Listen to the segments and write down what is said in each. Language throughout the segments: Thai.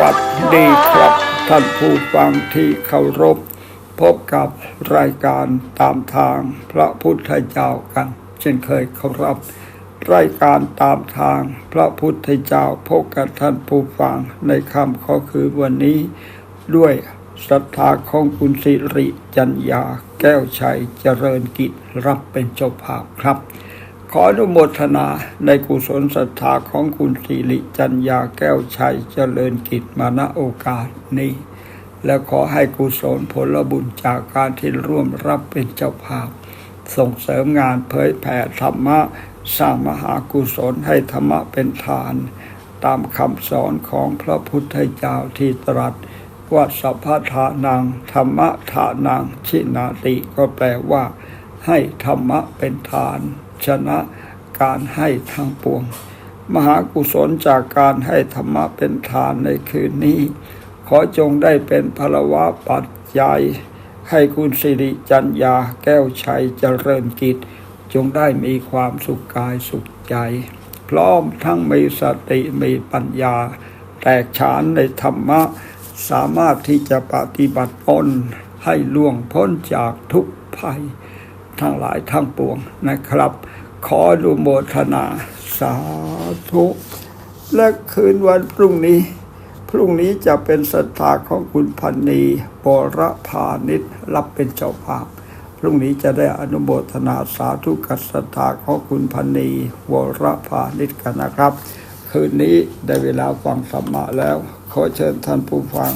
วัสดีครับท่านผู้ฟังที่เคารพ พบกับรายการตามทางพระพุทธเจ้ากัน เช่นเคยเคารพรายการตามทางพระพุทธเจ้าพบกับท่านผู้ฟังในคำข้อคือวันนี้ ด้วยศรัทธาของคุณสิริจัญญาแก้วชัยเจริญกิจรับเป็นเจ้าภาพครับ ขออนุโมทนาในกุศลศรัทธาของคุณสิริจัญญาแก้วชัยเจริญกิจมาณโอกาสนี้ และขอให้กุศลผลบุญจากการที่ร่วมรับเป็นเจ้าภาพ ส่งเสริมงานเผยแผ่ธรรมะ สร้างมหากุศลให้ธรรมะเป็นทาน ตามคำสอนของพระพุทธเจ้าที่ตรัสว่าสัพพทานังธรรมะทานังชินาติก็แปลว่า ให้ธรรมะเป็นทาน ชนะการให้ทั้งปวง มหากุศลจากการให้ธรรมะเป็นทานในคืนนี้ ขอจงได้เป็นพลวะปัจจัย ให้คุณสิริจัญญาแก้วชัยเจริญกิจ จงได้มีความสุขกายสุขใจ พร้อมทั้งมีสติมีปัญญา แตกฉานในธรรมะ สามารถที่จะปฏิบัติตนให้ล่วงพ้นจากทุกภัย ทั้งหลายทั้งปวงนะครับ ขออนุโมทนาสาธุและคืนวันพรุ่งนี้ พรุ่งนี้จะเป็นศรัทธาของคุณพันนีบรพานิชรับเป็นเจ้าภาพ พรุ่งนี้จะได้อนุโมทนาสาธุกับศรัทธาของคุณพันนีวรพานิชกันนะครับ คืนนี้ได้เวลาฟังธรรมะแล้ว ขอเชิญท่านผู้ฟัง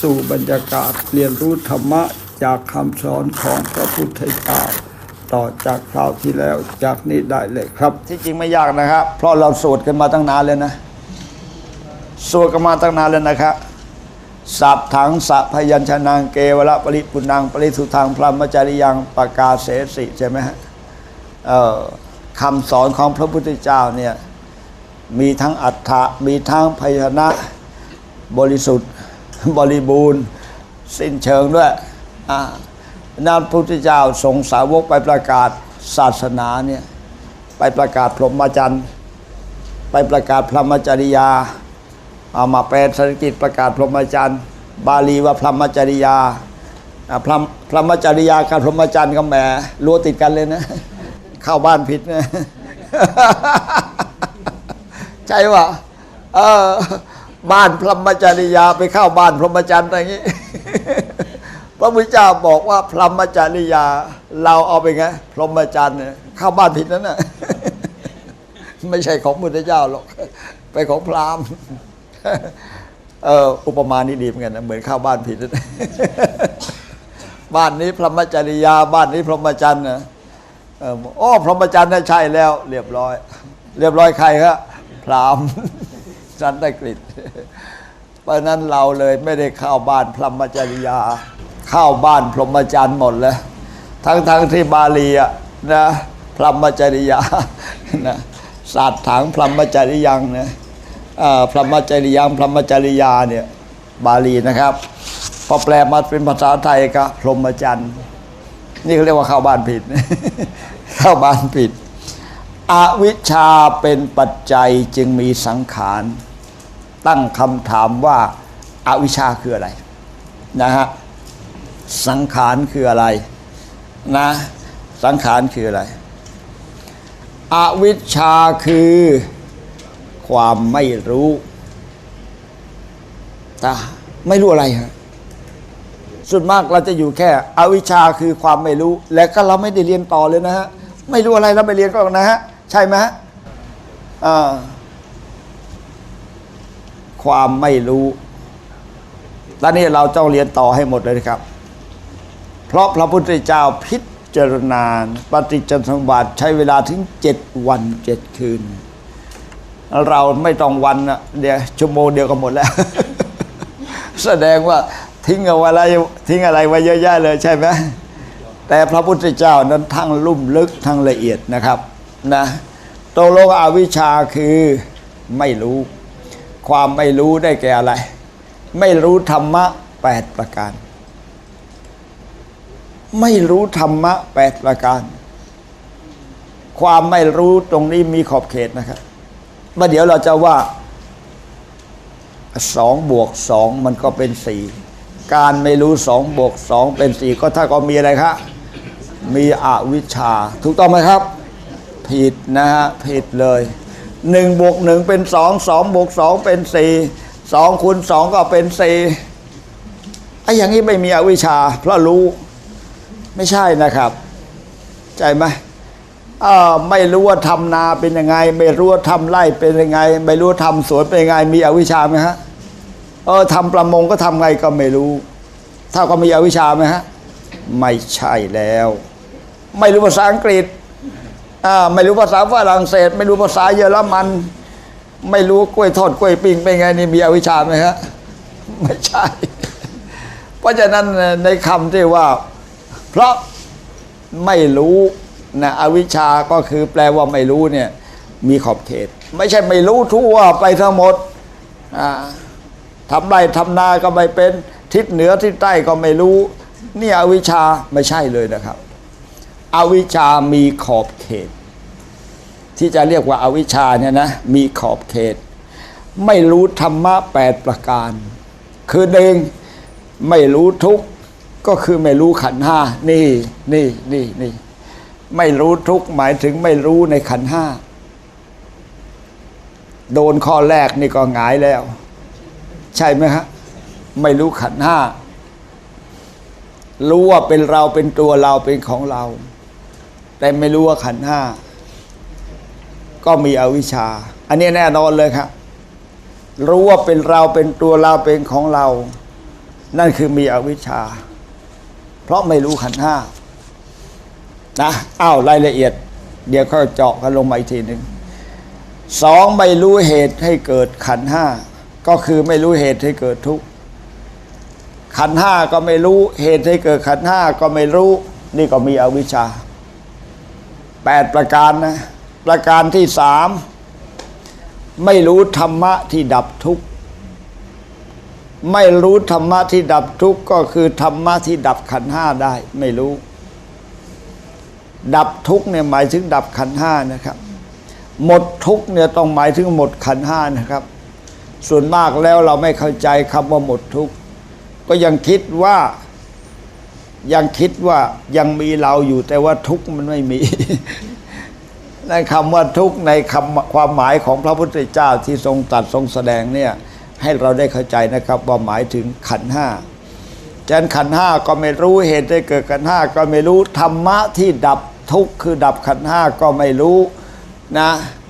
สู่บรรยากาศเรียนรู้ธรรมะจากคำสอนของพระพุทธเจ้า ต่อจากคราวที่แล้วจากนี้ได้เลยครับ ที่จริงไม่ยากนะครับ เพราะเราสวดกันมาตั้งนานเลยนะสวดกันมาตั้งนานเลยนะครับสับถังสัพพยัญชนะเกวระปริปุนังปริสุทธังพรหมจริยังปากาเสสิใช่ไหมฮะคำสอนของพระพุทธเจ้าเนี่ยมีทั้งอัฏฐะมีทั้งพยัญชนะบริสุทธิ์บริบูรณ์ สิ้นเชิงด้วย อ่านั้นพระพุทธเจ้าส่งสาวกไปประกาศศาสนาเนี่ยไปประกาศพรหมจรรย์ไปประกาศพรหมจริยาเอามาแปลสันสกฤตประกาศพรหมจรรย์บาลีว่าพรหมจริยาพรหมพรหมจริยากับพรหมจรรย์ก็แหมรัวติดกันเลยนะ เข้าบ้านผิดนะใช่ปะเออบ้านพรหมจริยาไปเข้าบ้านพรหมจรรย์อะไรอย่างนี้ ระพุทธเจ้าบอกว่าพรหมจริยา เราเอาไปไงพรหมจรรย์เนี่ยเข้าบ้านผิดนั่นน่ะไม่ใช่ของพุทธเจ้าหรอกไปของพราหมณ์เอออุปมานี่ดีเหมือนกันนะเหมือนข้าวบ้านผิดนั่นบ้านนี้พรหมจริยา บ้านนี้พรหมจรรย์นะเอออ้อพรหมจรรย์น่ะใช่แล้ว เรียบร้อย เรียบร้อยใครครับพราหมณ์สันตกฤษเพราะฉะนั้นเราเลยไม่ได้เข้าบ้านพรหมจริยา เข้าบ้านพรหมจรรย์หมดเลย ทั้งทั้งที่บาลีอะนะพรหมจริยานะศาสตร์ถังพรหมจริยังนะอ่าพรหมจริยังพรหมจริยาเนี่ยบาลีนะครับ พอแปลมาเป็นภาษาไทยก็พรหมจรรย์นี่เขาเรียกว่าเข้าบ้านผิด เข้าบ้านผิด อวิชชาเป็นปัจจัยจึงมีสังขาร ตั้งคำถามว่าอาวิชชาคืออะไรนะฮะ สังขารคืออะไรนะ สังขารคืออะไร อวิชชาคือความไม่รู้ต่ไม่รู้อะไรฮะส่วนมากเราจะอยู่แค่ อวิชชาคือความไม่รู้ และก็เราไม่ได้เรียนต่อเลยนะฮะ ไม่รู้อะไรเราไม่เรียนก็นะฮะ ใช่ไหมฮะความไม่รู้ตอนนี้เราต้องเรียนต่อให้หมดเลยครับ เพราะพระพุทธเจ้าพิจารณาปฏิจจสมบัติใช้เวลาถึงเจ็ดวันเจ็ดคืน เราไม่ต้องวันเดียวชั่วโมงเดียวก็หมดแล้ว แสดงว่าทิ้งเอาไว้อะไรทิ้งอะไรไว้เยอะแยะเลยใช่ไหมแต่พระพุทธเจ้านั้นทั้งลุ่มลึกทั้งละเอียดนะครับนะตกลงอวิชชาคือไม่รู้ ความไม่รู้ได้แก่อะไร ไม่รู้ธรรมะแปดประการ ไม่รู้ธรรมะแปดประการ ความไม่รู้ตรงนี้มีขอบเขตนะครับว่าเดี๋ยวเราจะว่าสองบวกสองมันก็เป็นสี่การไม่รู้สองบวกสองเป็นสี่ก็ถ้าก็มีอะไรครับมีอวิชชา ถูกต้องไหมครับ ผิดนะฮะผิดเลยหนึ่งบวกหนึ่งเป็นสองสองบวกสองเป็นสี่สองคูณสองก็เป็นสี่ไอ้อย่างนี้ไม่มีอวิชชาเพราะรู้ ไม่ใช่นะครับ ใจไหมไม่รู้ว่าทำนาเป็นยังไง ไม่รู้ว่าทำไร่เป็นยังไง ไม่รู้ว่าทำสวนเป็นยังไง มีอวิชชาไหมฮะเออทำประมงก็ทำไงก็ไม่รู้เท่าก็มีอวิชชาไหมฮะไม่ใช่แล้ว ไม่รู้ภาษาอังกฤษอ่าไม่รู้ภาษาฝรั่งเศส ไม่รู้ภาษาเยอรมัน ไม่รู้กล้วยทอดกล้วยปิ้งเป็นไงนี่มีอวิชชาไหมฮะไม่ใช่ เพราะฉะนั้นในคำที่ว่า เพราะไม่รู้นะอวิชชาก็คือแปลว่าไม่รู้เนี่ยมีขอบเขต ไม่ใช่ไม่รู้ทั่วไปทั้งหมดทำไรทำนาก็ไม่เป็นทิศเหนือทิศใต้ก็ไม่รู้ นี่อวิชชาไม่ใช่เลยนะครับ อวิชชามีขอบเขต ที่จะเรียกว่าอาวิชชาเนี่ยนะมีขอบเขต ไม่รู้ธรรมะแปดประการ คือหนึ่งไม่รู้ทุกข์ ก็คือไม่รู้ขันห้านี่นี่นี่นี่ไม่รู้ทุกหมายถึงไม่รู้ในขันห้าโดนข้อแรกนี่ก็หงายแล้ว ใช่ไหมฮะไม่รู้ขันห้ารู้ว่าเป็นเราเป็นตัวเราเป็นของเรา แต่ไม่รู้ว่าขันห้าก็มีอวิชชา อันนี้แน่นอนเลยครับรู้ว่าเป็นเราเป็นตัวเราเป็นของเรา นั่นคือมีอวิชชา เพราะไม่รู้ขันห้านะอ้าวรายละเอียด เดี๋ยวเขาเจาะกันลงมาอีกทีหนึ่งสองไม่รู้เหตุให้เกิดขันห้าก็คือไม่รู้เหตุให้เกิดทุกข์ขันห้าก็ไม่รู้เหตุให้เกิดขันห้าก็ไม่รู้ นี่ก็มีอวิชชาแปดประการนะ ประการที่สามไม่รู้ธรรมะที่ดับทุกข์ ไม่รู้ธรรมะที่ดับทุกข์ก็คือธรรมะที่ดับขันห้าได้ ไม่รู้ ดับทุกข์เนี่ยหมายถึงดับขันห้านะครับ หมดทุกข์เนี่ยต้องหมายถึงหมดขันห้านะครับ ส่วนมากแล้วเราไม่เข้าใจคำว่าหมดทุกข์ก็ยังคิดว่ายังคิดว่ายังมีเราอยู่แต่ว่าทุกข์มันไม่มีในคำว่าทุกข์ในคำความหมายของพระพุทธเจ้าที่ทรงตรัดทรงแสดงเนี่ย ให้เราได้เข้าใจนะครับว่าหมายถึงขันห้าฉะนั้นขันห้าก็ไม่รู้เหตุได้เกิดขันห้าก็ไม่รู้ธรรมะที่ดับทุกข์คือดับขันห้าก็ไม่รู้นะ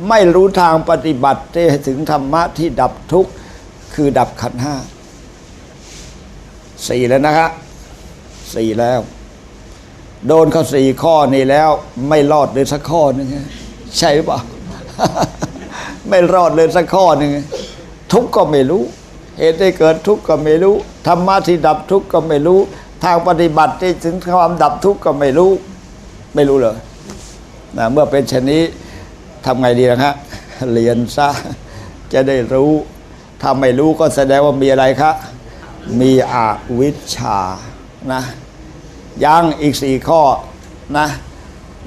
ไม่รู้ทางปฏิบัติที่ถึงธรรมะที่ดับทุกข์คือดับขันห้าสี่แล้วนะครับสี่แล้ว โดนเขาสี่ข้อนี้แล้วไม่รอดเลยสักข้อหนึงใช่ปล่าไม่รอดเลยสักข้อหนึ่ง ทุกข์ก็ไม่รู้ เหตุให้เกิดทุกข์ก็ไม่รู้ธรรมะที่ดับทุกข์ก็ไม่รู้ ทางปฏิบัติที่ถึงความดับทุกข์ก็ไม่รู้ ไม่รู้เลยนะเมื่อเป็นชนี้ทำไงดีนะฮะเรียนซะจะได้รู้ถ้าไม่รู้ก็แสดงว่ามีอะไรครับมีอวิชชานะยังอีกสี่ข้อนะ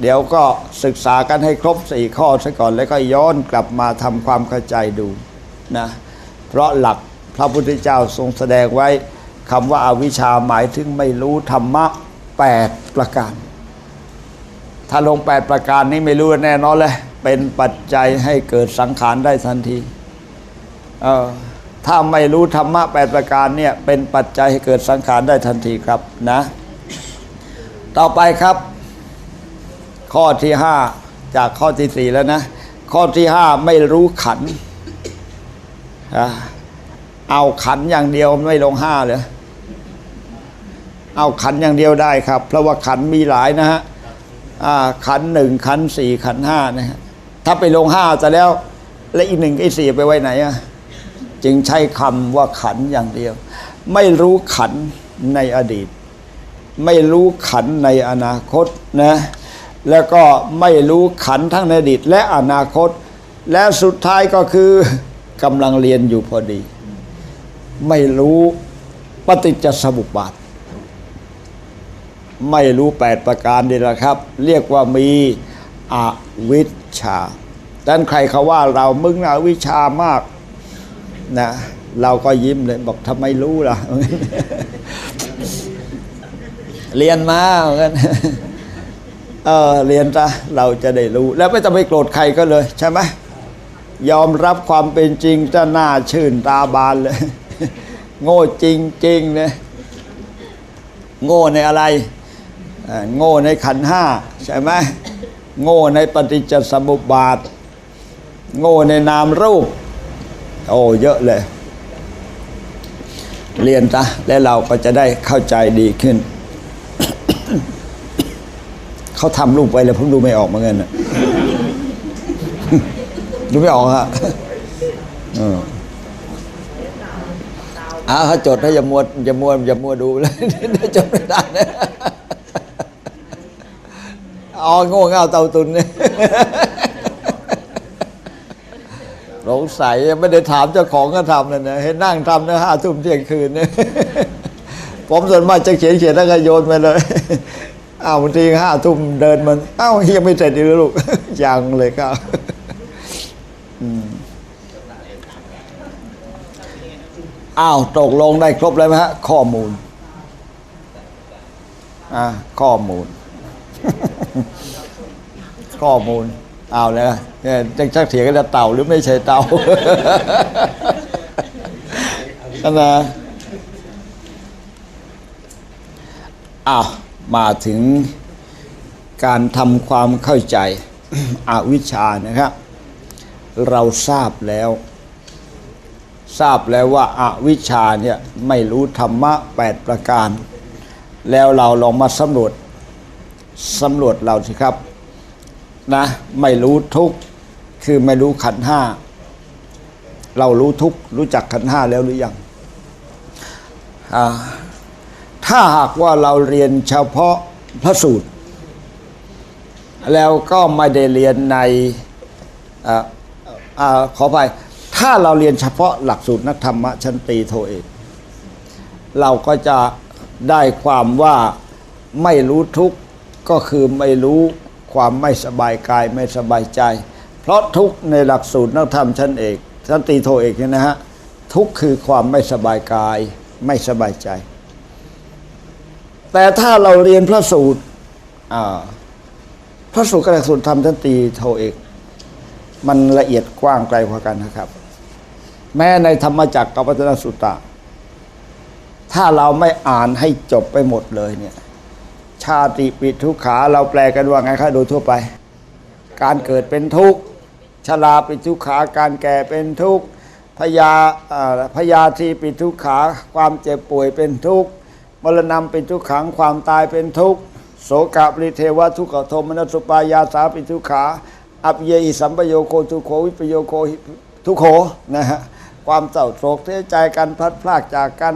เดี๋ยวก็ศึกษากันให้ครบสี่ข้อซะก่อนแล้วก็ย้อนกลับมาทำความเข้าใจดูนะ เพราะหลักพระพุทธเจ้าทรงแสดงไว้คำว่าอาวิชชาหมายถึงไม่รู้ธรรมะแปดประการ ถ้าลงแปดประการนี้ไม่รู้แน่นอนเลย เป็นปัจจัยให้เกิดสังขารได้ทันทีเออถ้าไม่รู้ธรรมะแปดประการเนี่ยเป็นปัจจัยให้เกิดสังขารได้ทันทีครับนะ ต่อไปครับ ข้อที่ห้าจากข้อที่สี่แล้วนะ ข้อที่ห้าไม่รู้ขัน เอาขันอย่างเดียวไม่ลงห้าเลยเอาขันอย่างเดียวได้ครับ เพราะว่าขันมีหลายนะฮะขันหนึ่งขันสี่ขันห้านะฮะถ้าไปลงห้าจะแล้ว และอีกหนึ่งไอ้สี่ไปไว้ไหนอะจึงใช้คำว่าขันอย่างเดียว ไม่รู้ขันในอดีต ไม่รู้ขันในอนาคตนะแล้วก็ไม่รู้ขันทั้งในอดีตและอนาคต และสุดท้ายก็คือ กำลังเรียนอยู่พอดี ไม่รู้ปฏิจจสมุปบาท ไม่รู้แปดประการนี่แหละครับ เรียกว่ามีอวิชชาดังนั้นใครเขาว่าเรามึงอวิชชามากนะเราก็ยิ้มเลยบอกทำไมรู้ล่ะ เรียนมาเหมือนกันเออเรียนซะเราจะได้รู้ แล้วไม่ต้องไปโกรธใครก็เลย ใช่ไหม ยอมรับความเป็นจริงจะหน้าชื่นตาบานเลย โง่จริงจริงๆเนี่ยโง่ในอะไร โง่ในขันห้าใช่ไหมโง่ในปฏิจจสมุปบาท โง่ในนามรูป โอ้เยอะเลย เรียนซะแล้วเราก็จะได้เข้าใจดีขึ้น เขาทำรูปไว้แล้วผมดูไม่ออกเหมือนกันนะ ดูไม่ออกฮะเอออ่าเขาจดให้อย่ามัวอย่ามัวอย่ามัวดูเลยเดี๋ยวจดไม่ได้นะอ๋อโง่เง่าเตาตุนเนี่ยสงสัยไม่ได้ถามเจ้าของก็ทำเลยนะเห็นนั่งทำนะห้าทุ่มเที่ยงคืนเนี่ยผมส่วนมากจะเขียนเขียนแล้วก็โยนไปเลยอ้าวบางทีห้าทุ่มเดินมันอ้าวยังไม่เสร็จอีกเหรอลูกยังเลยครับอืม อ้าวตกลงได้ครบแล้วไหมฮะ ข้อมูลอ่าข้อมูล ข้อมูล เอาเลยนะเนี่ยจะชักเถียงกันจะเต่าหรือไม่ใช่เต่านั่นนะอ้าวมาถึงการทำความเข้าใจอวิชชานะครับ เราทราบแล้ว ทราบแล้วว่าอาวิชชาเนี่ยไม่รู้ธรรมะแปดประการ แล้วเราลองมาสำรวจสำรวจเราสิครับนะไม่รู้ทุกคือไม่รู้ขันห้าเรารู้ทุกรู้จักขันห้าแล้วหรือยังถ้าหากว่าเราเรียนเฉพาะพระสูตร แล้วก็ไม่ได้เรียนในอ่าอ่าขอไป ถ้าเราเรียนเฉพาะหลักสูตรนักธรรมะชั้นตรีโทเอก เราก็จะได้ความว่าไม่รู้ทุกข์ก็คือไม่รู้ความไม่สบายกายไม่สบายใจ เพราะทุกข์ในหลักสูตรนักธรรมชั้นเอกชั้นตรีโทเอกเนี่ยนะฮะทุกข์คือความไม่สบายกายไม่สบายใจ แต่ถ้าเราเรียนพระสูตรพระสูตรกับหลักสูตรธรรมชั้นตรีโทเอกมันละเอียดกว้างไกลกว่ากันนะครับ แม้ในธรรมจักรกับวัฒนสุตตะ ถ้าเราไม่อ่านให้จบไปหมดเลยเนี่ย ชาติปิทุกขาเราแปลกันว่าไงคะโดยทั่วไป การเกิดเป็นทุกข์ชราปิทุกขาการแก่เป็นทุกข์พยาพยาธิปิทุกขาความเจ็บป่วยเป็นทุกข์มรณะเป็นทุกขังความตายเป็นทุกข์โสกปริเทวทุกขโทมนัสสุปายาสาปิทุกขาอัปเยอิสัมปโยโคทุโควิปโยโคทุโคนะฮะ ความเศร้าโศกเสียใจกันพลัดพรากจากกัน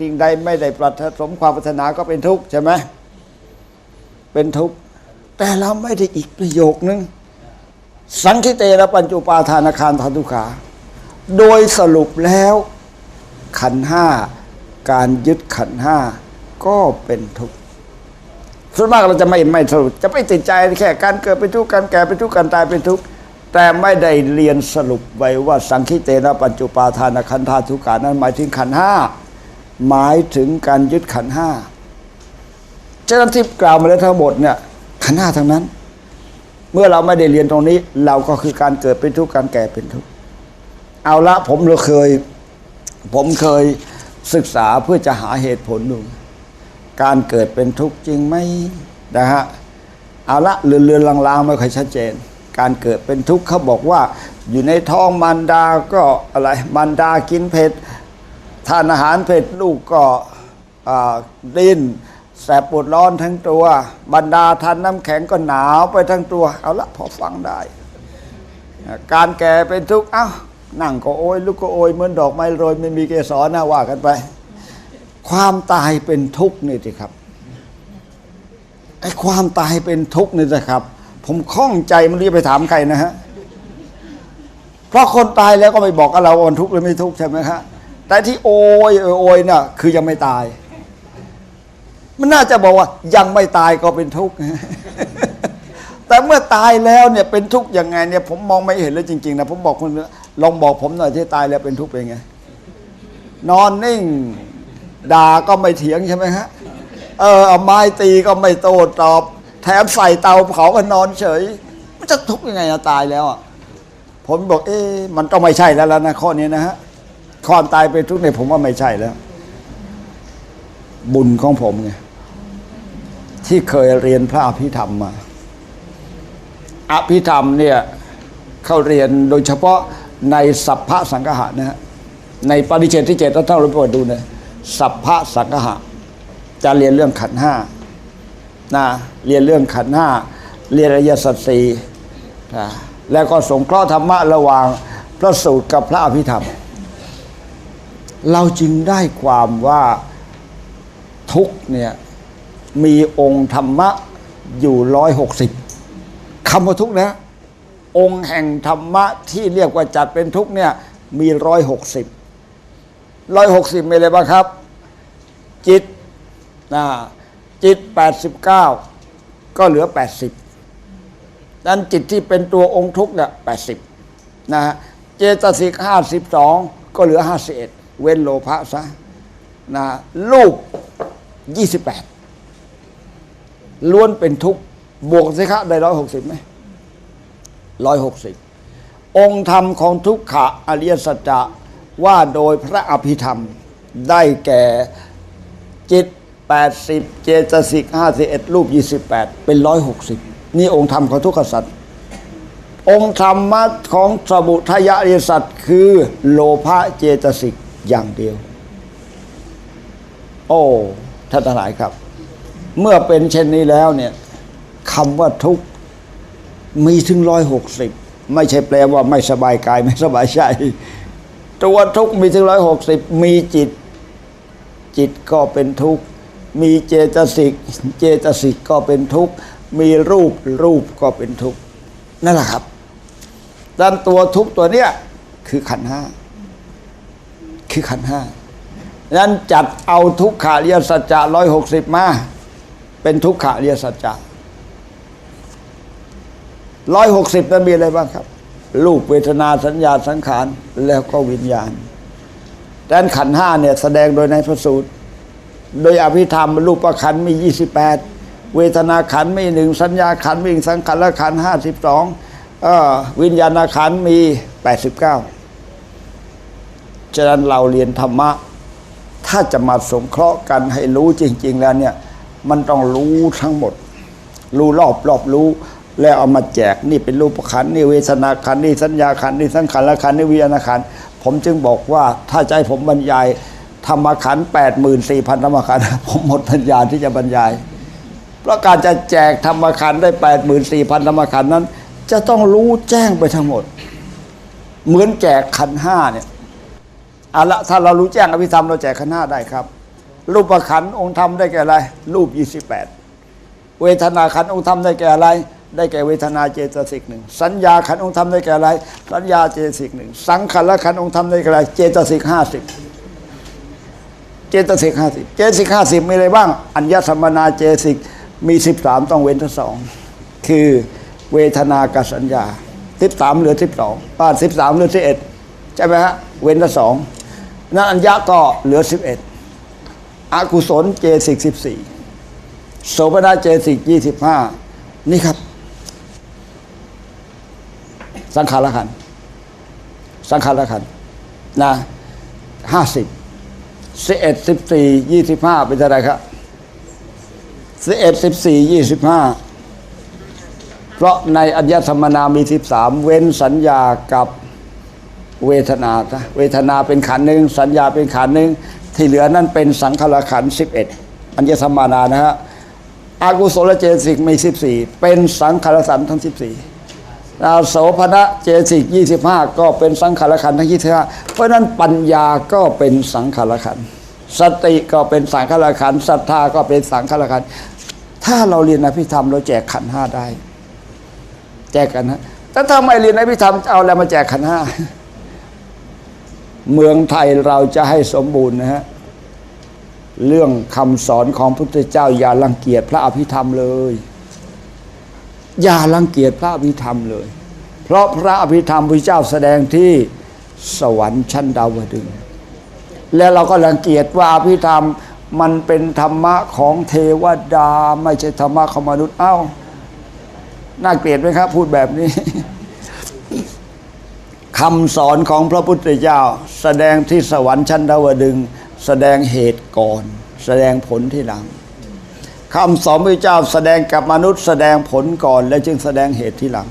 สิ่งใดไม่ได้ปรารถสมความปรารถนาก็เป็นทุกข์ใช่ไหมเป็นทุกข์แต่เราไม่ได้อีกประโยคนึง สังคิเตระปัญจุปาทานคารทันทุขา โดยสรุปแล้ว ขันห้าการยึดขันห้าก็เป็นทุกข์ส่วนมากเราจะไม่ไม่สรุปจะไม่ติดใจแค่การเกิดเป็นทุกข์การแก่เป็นทุกข์การตายเป็นทุกข์ แต่ไม่ได้เรียนสรุปไว้ว่าสังคิเตนะปัญจุปาทานขันธาทุกานั้นหมายถึงขันห้าหมายถึงการยึดขันธ์ห้าฉะนั้นที่กล่าวมาแล้วทั้งหมดเนี่ยขันห้าทั้งนั้น เมื่อเราไม่ได้เรียนตรงนี้ เราก็คือการเกิดเป็นทุกข์การแก่เป็นทุกข์เอาละผมเราเคย ผมเคยศึกษาเพื่อจะหาเหตุผลดูการเกิดเป็นทุกข์จริงไหมนะฮะเอาละเรือนเรือนลางๆไม่ค่อยชัดเจน การเกิดเป็นทุกข์เขาบอกว่า อยู่ในท้องมารดาก็อะไรมารดากินเผ็ดทานอาหารเผ็ดลูกก็ดิ้นแสบปวดร้อนทั้งตัว บรรดาทานน้ำแข็งก็หนาวไปทั้งตัว เอาละพอฟังได้ การแก่เป็นทุกข์เอ้านั่งก็โอยลุกก็โอยเหมือนดอกไม้โรยไม่มีเกสรนะว่ากันไป ความตายเป็นทุกข์นี่สิครับไอ้ความตายเป็นทุกข์นี่สิครับ ผมข้องใจมันรีบไปถามใครนะฮะเพราะคนตายแล้วก็ไม่บอกกับเราวันทุกข์หรือไม่ทุกข์ใช่ไหมฮะแต่ที่โอยเออโอยน่ะคือยังไม่ตาย มันน่าจะบอกว่า ยังไม่ตายก็เป็นทุกข์แต่เมื่อตายแล้วเนี่ยเป็นทุกข์ยังไงเนี่ย ผมมองไม่เห็นเลยจริงๆนะผมบอกคุณลองบอกผมหน่อยที่ตายแล้วเป็นทุกข์เป็นไงนอนนิ่งด่าก็ไม่เถียงใช่ไหมฮะเออเอาไม้ตีก็ไม่โต้ตอบ แถมใส่เตาเผาก็นนอนเฉย มันจะทุกข์ยังไงอะตายแล้วอะผมบอกเอ๊ะมันต้องไม่ใช่แล้วล่ะนะข้อนี้นะฮะความตายเป็นทุกข์เนี่ยผมว่าไม่ใช่แล้ว บุญของผมไงที่เคยเรียนพระอภิธรรมมา อภิธรรมเนี่ยเขาเรียนโดยเฉพาะในสัพพะสังฆะนะฮะในปริเชตที่เจ็ดถ้าท่าเราไปดูนะสัพพะสังฆะจะเรียนเรื่องขันห้า นะเรียนเรื่องขันธ์ห้าเรียนอริยสัจสี่นะแล้วก็สงเคราะห์ธรรมะระหว่างพระสูตรกับพระอภิธรรม เราจึงได้ความว่าทุกเนี่ยมีองค์ธรรมะอยู่ร้อยหกสิบคำว่าทุกนะองค์แห่งธรรมะที่เรียกว่าจัดเป็นทุกเนี่ยมีร้อยหกสิบร้อยหกสิบมีอะไรบ้างครับ จิตนะ จิตแปดสิบเก้าก็เหลือแปดสิบนั้นจิตที่เป็นตัวองค์ทุกข์เนี่ยแปดสิบนะฮะ เจตสิกห้าสิบสองก็เหลือห้าสิบเอ็ดเว้นโลภะซะนะรูปยี่สิบแปดล้วนเป็นทุกข์ บวกสิคะได้ร้อยหกสิบไหมร้อยหกสิบองค์ธรรมของทุกขะอริยสัจจะว่าโดยพระอภิธรรมได้แก่จิต 80 เจตสิก51 รูป 28 เป็น 160 นี่องค์ธรรมของทุกขสัจองค์ธรรมะของสมุทัยอริสัจคือโลภะเจตสิกอย่างเดียว โอ้ท่านทั้งหลายครับ เมื่อเป็นเช่นนี้แล้วเนี่ยคำว่าทุกข์มีถึงร้อยหกสิบไม่ใช่แปลว่าไม่สบายกายไม่สบายใจตัวทุกข์มีถึงร้อยหกสิบมีจิต จิตก็เป็นทุกข์ มีเจตสิก เจตสิกก็เป็นทุกข์ มีรูปรูปก็เป็นทุกข์นั่นแหละครับด้านตัวทุกตัวเนี้ยคือขันห้าคือขันห้านั้นจัดเอาทุกขาเรียสัจจะร้อยหกสิบมา เป็นทุกขาเรียสัจจะร้อยหกสิบนั้นมีอะไรบ้างครับรูปเวทนาสัญญาสังขารแล้วก็วิญญาณด้านขันห้าเนี่ยแสดงโดยในพระสูตร โดยอภิธรรมรูปขันธ์มี 28 เวทนาขันธ์มีหนึ่งสัญญาขันธ์มีหนึ่งสังขารขันธ์ห้าสิบสองวิญญาณขันธ์มี 89 ฉะนั้นเราเรียนธรรมะ ถ้าจะมาสงเคราะห์กันให้รู้จริง ๆ แล้วเนี่ยมันต้องรู้ทั้งหมด รู้รอบรอบรู้ แล้วเอามาแจกนี่เป็นรูปขันนี่เวทนาขันนี่สัญญาขันนี่สังขารขันนี่วิญญาณขันผมจึงบอกว่าถ้าใจผมบรรยาย ธรรมขันแปดหมื่นสี่พันธรรมขันผมหมดปัญญาที่จะบรรยาย เพราะการจะแจกธรรมขันได้แปดหมื่นสี่พันธรรมขันนั้น จะต้องรู้แจ้งไปทั้งหมด เหมือนแจกขันห้าเนี่ยเอาละถ้าเรารู้แจ้งอภิธรรมเราแจกขันห้าได้ครับ รูปขันองค์ธรรมได้แก่อะไร รูปยี่สิบแปดเวทนาขันองค์ธรรมได้แก่อะไรได้แก่เวทนาเจตสิกหนึ่งสัญญาขันองค์ธรรมได้แก่อะไร สัญญาเจตสิกหนึ่งสังขารขันองค์ธรรมได้แก่อะไร เจตสิกห้าสิบ จตสิกห้าสิบเจตสิกห้าสิบมีอะไรบ้าง อัญญสัมมนาเจตสิกมีสิบสามต้องเว้นทั้งสอง คือเวทนากับสัญญาสิบสามเหลือสิบสองป้าสิบสามเหลือสิบเอ็ดใช่ไหมฮะ เว้นทั้งสองนั้นอัญญะก็เหลือสิบเอ็ดอกุศลเจตสิกสิบสี่โสภณเจสิกยี่สิบห้านี่ครับ สังขารขัน สังขารขันนะห้าสิบ สิบเอ็ดสิบสี่ยี่สิบห้าเป็นเท่าไรครับสิบเอ็ดสิบสี่ยี่สิบห้าเพราะในอัญญธรรมนามีสิบสามเว้นสัญญากับเวทนาะเวทนาเป็นขันหนึ่งสัญญาเป็นขันหนึ่งที่เหลือนั่นเป็นสังขารขันสิบเอ็ดอัญญธรรมนานะฮะอากุศลเจตสิกมี14เป็นสังขารสันทั้ง14อา โสภณะเจตสิก25ก็เป็นสังขารขันธ์ทั้ง25เพราะนั้นปัญญาก็เป็นสังขารขันธ์สติก็เป็นสังขารขันธ์ศรัทธาก็เป็นสังขารขันธ์ถ้าเราเรียนอภิธรรมเราแจกขันธ์ห้าได้ แจกกันนะแต่ถ้าไม่เรียนอภิธรรมเอาอะไรมาแจกขันธ์ห้าเมืองไทยเราจะให้สมบูรณ์นะฮะเรื่องคำสอนของพุทธเจ้าอย่ารังเกียจพระอภิธรรมเลย อย่ารังเกียจพระอภิธรรมเลย เพราะพระอภิธรรมพระเจ้าแสดงที่สวรรค์ชั้นดาวดึง แล้วเราก็รังเกียจว่าอภิธรรมมันเป็นธรรมะของเทวดา ไม่ใช่ธรรมะของมนุษย์เอ้าน่าเกลียดไหมครับ พูดแบบนี้คำสอนของพระพุทธเจ้า แสดงที่สวรรค์ชั้นดาวดึง แสดงเหตุก่อน แสดงผลที่หลัง คำสอนพระเจ้าแสดงกับมนุษย์แสดงผลก่อน แล้วจึงแสดงเหตุที่หลัง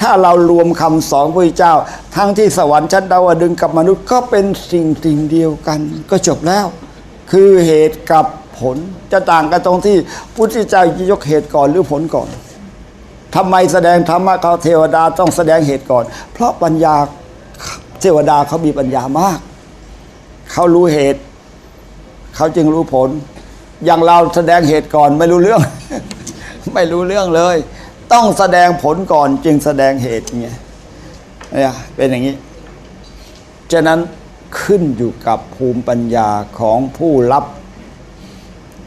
ถ้าเรารวมคำสอนพระเจ้า ทั้งที่สวรรค์ชั้นดาวดึงกับมนุษย์ก็เป็นสิ่งสิ่งเดียวกัน ก็จบแล้ว คือเหตุกับผลจะต่างกันตรงที่พุทธเจ้ายกเหตุก่อนหรือผลก่อนทำไมแสดงธรรมะเขาเทวดาต้องแสดงเหตุก่อน เพราะปัญญาเทวดาเขามีปัญญามาก เขารู้เหตุ เขาจึงรู้ผล อย่างเราแสดงเหตุก่อนไม่รู้เรื่อง ไม่รู้เรื่องเลย ต้องแสดงผลก่อนจึงแสดงเหตุไงเนี่ยเป็นอย่างนี้ ฉะนั้นขึ้นอยู่กับภูมิปัญญาของผู้รับ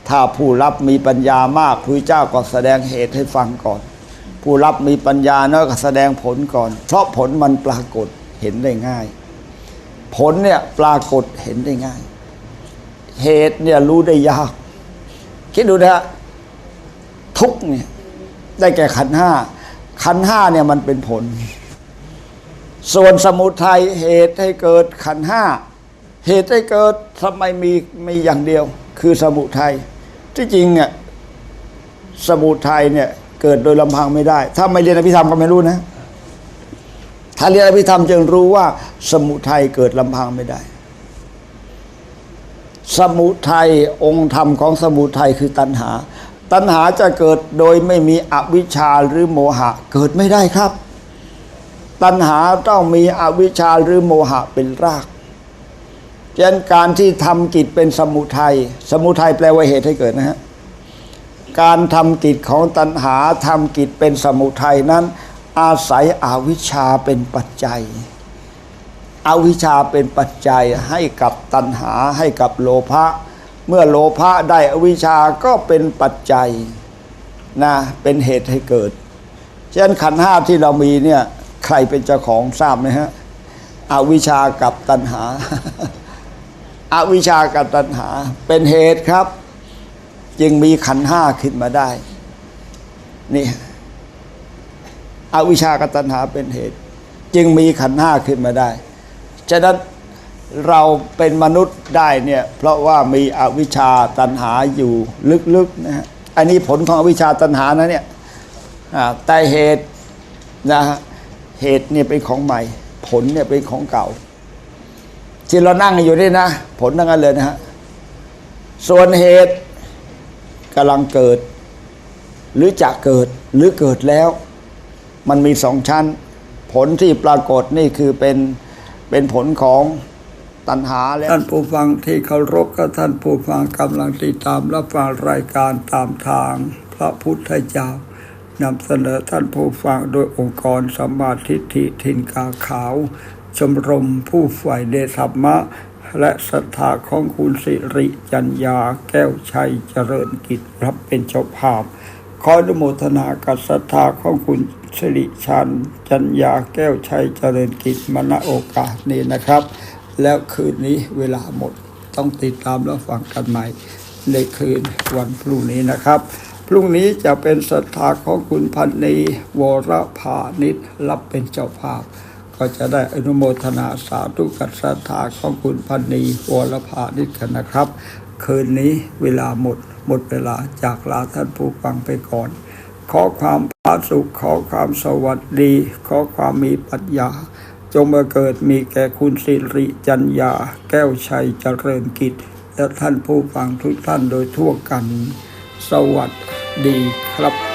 ถ้าผู้รับมีปัญญามากพระเจ้าก็แสดงเหตุให้ฟังก่อน ผู้รับมีปัญญาน้อยก็แสดงผลก่อน เพราะผลมันปรากฏเห็นได้ง่าย ผลเนี่ยปรากฏเห็นได้ง่าย เหตุเนี่ยรู้ได้ยาก คิดดูนะฮะทุกเนี่ยได้แก่ขันห้าขันห้าเนี่ยมันเป็นผล ส่วนสมุทัยเหตุให้เกิดขันห้าเหตุให้เกิดทำไมมีมีอย่างเดียว คือสมุทัยที่จริงเนี่ยสมุทัยเนี่ยเกิดโดยลำพังไม่ได้ ถ้าไม่เรียนอภิธรรมก็ไม่รู้นะ ถ้าเรียนอภิธรรมจึงรู้ว่าสมุทัยเกิดลำพังไม่ได้ สมุทัยองค์ธรรมของสมุทัยคือตัณหา ตัณหาจะเกิดโดยไม่มีอวิชชาหรือโมหะเกิดไม่ได้ครับ ตัณหาต้องมีอวิชชาหรือโมหะเป็นรากฉะนั้นการที่ทำกิจเป็นสมุทัยสมุทัยแปลว่าเหตุให้เกิดนะฮะการทำกิจของตัณหาทำกิจเป็นสมุทัยนั้น อาศัยอวิชชาเป็นปัจจัย อวิชชาเป็นปัจจัยให้กับตัณหาให้กับโลภะเมื่อโลภะได้อวิชชาก็เป็นปัจจัยนะเป็นเหตุให้เกิดฉะนั้นขันห้าที่เรามีเนี่ยใครเป็นเจ้าของทราบไหมฮะอวิชชากับตัณหาอาวิชากับตัณหาเป็นเหตุครับ จึงมีขันห้าขึ้นมาได้นี่อวิชากับตัณหาเป็นเหตุ จึงมีขันห้าขึ้นมาได้ ฉะนั้นเราเป็นมนุษย์ได้เนี่ยเพราะว่ามีอวิชชาตัณหาอยู่ลึกๆนะฮะอันนี้ผลของอวิชชาตัณหานะเนี่ยแต่เหตุนะฮะเหตุเนี่ยเป็นของใหม่ ผลเนี่ยเป็นของเก่า ที่เรานั่งอยู่นี่นะ ผลทั้งนั้นเลยนะฮะส่วนเหตุกำลังเกิด หรือจะเกิดหรือเกิดแล้ว มันมีสองชั้น ผลที่ปรากฏนี่คือเป็น เป็นผลของตัณหาและท่านผู้ฟังที่เคารพก็ท่านผู้ฟังกำลังติดตามรับฟังรายการตามทาง พระพุทธเจ้านำเสนอท่านผู้ฟังโดยองค์กรสมาทิฏฐิทินกาขาว ชมรมผู้ฝ่ายเดชธรรมะ และศรัทธาของคุณสิริจัญญาแก้วชัยเจริญกิจรับเป็นเจ้าภาพขออนุโมทนากับศรัทธาของคุณ สิริชันจัญญาแก้วชัยเจริญกิจมณโอกาสนี้นะครับ แล้วคืนนี้เวลาหมดต้องติดตามแล้วฟังกันใหม่ ในคืนวันพรุ่งนี้นะครับ พรุ่งนี้จะเป็นศรัทธาของคุณพันนีวรภานิชรับเป็นเจ้าภาพ ก็จะได้อนุโมทนาสาธุกับศรัทธาของคุณพันนีวรภานิชกันนะครับ คืนนี้เวลาหมดหมดเวลาจากลาท่านผู้ฟังไปก่อน ขอความผาสุข ขอความสวัสดี ขอความมีปัญญา จงมาเกิดมีแก่คุณสิริจัญญา แก้วชัยเจริญกิจ และท่านผู้ฟังทุกท่านโดยทั่วกัน สวัสดีครับ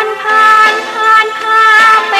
คนผ่านผ่านผ่าไป